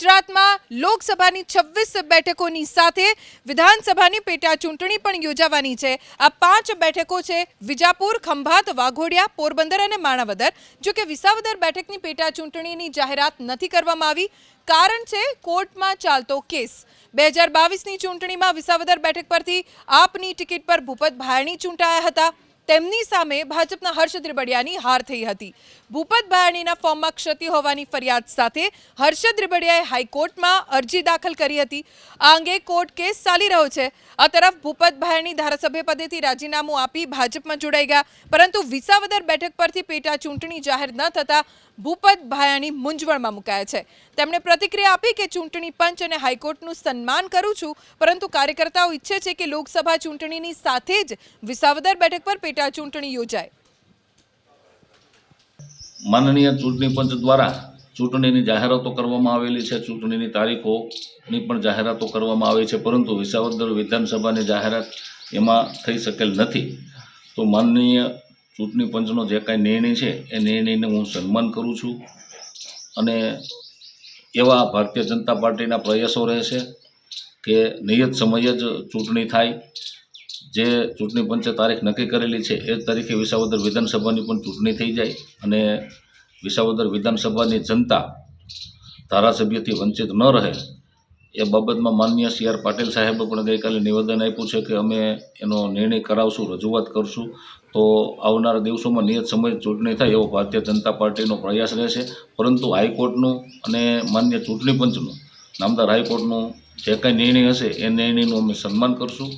ગુજરાતમાં લોકસભાની છવ્વીસ બેઠકોની સાથે વિધાનસભાની પેટા ચૂંટણી પણ યોજાવાની છે. આ પાંચ બેઠકો છે વિજાપુર, ખંભાત, વાઘોડિયા, પોરબંદર અને માણાવદર. જો કે વિસાવદર બેઠકની પેટા ચૂંટણીની જાહેરાત નથી કરવામાં આવી. કારણ છે કોર્ટમાં ચાલતો કેસ. બે હજાર બાવીસની ચૂંટણીમાં વિસાવદર બેઠક પરથી આપની ટિકિટ પર ભૂપત ભાયણી ચૂંટાયા હતા. તેમની સામે ભાજપના હર્ષ દ્રિબડિયાની હાર થઈ હતી. ભૂપત ભાયાણીના ફોર્મમાં ક્ષતિ હોવાની ફરિયાદ સાથે હર્ષ દ્રિબડિયાએ હાઈકોર્ટમાં અરજી દાખલ કરી હતી. આ અંગે કોર્ટ કેસ ચાલી રહ્યો છે. આ તરફ ભૂપત ભાયાણી ધારાસભ્ય પદેથી રાજીનામું આપી ભાજપમાં જોડાઈ ગયા. પરંતુ વિસાવદર બેઠક પરથી પેટા ચૂંટણી જાહેર ન થતાં ભૂપત ભાયાણી મૂંઝવણમાં મુકાયા છે. તેમણે પ્રતિક્રિયા આપી કે ચૂંટણી પંચ અને હાઈકોર્ટનું સન્માન કરું છું, પરંતુ કાર્યકર્તાઓ ઈચ્છે છે કે લોકસભા ચૂંટણીની સાથે જ વિસાવદર બેઠક પર પેટા ચૂંટણી યોજાય. માનનીય ચૂંટણી પંચ દ્વારા ચૂંટણીની જાહેરાતો કરવામાં આવેલી છે. ચૂંટણીની તારીખોની પણ જાહેરાતો કરવામાં આવી છે. પરંતુ વિસાવદર વિધાનસભાની જાહેરાત એમાં થઈ શકેલ નથી. તો માનનીય ચૂંટણી પંચનો જે કાંઈ નિર્ણય છે, એ નિર્ણયને હું સન્માન કરું છું. અને એવા ભારતીય જનતા પાર્ટીના પ્રયાસો રહેશે કે નિયત સમયે જ ચૂંટણી થાય. જે ચૂંટણી પંચે તારીખ નક્કી કરેલી છે, એ તારીખે વિસાવદર વિધાનસભાની પણ ચૂંટણી થઈ જાય અને વિસાવદર વિધાનસભાની જનતા ધારાસભ્યથી વંચિત ન રહે. એ બાબતમાં માનનીય સી આર પાટીલ સાહેબે પણ ગઈકાલે નિવેદન આપ્યું છે કે અમે એનો નિર્ણય કરાવશું, રજૂઆત કરશું. તો આવનારા દિવસોમાં નિયત સમય ચૂંટણી થાય એવો ભારતીય જનતા પાર્ટીનો પ્રયાસ રહેશે. પરંતુ હાઈકોર્ટનું અને માન્ય ચૂંટણી પંચનું, નામદાર હાઈકોર્ટનું જે કાંઈ નિર્ણય હશે, એ નિર્ણયનું અમે સન્માન કરશું.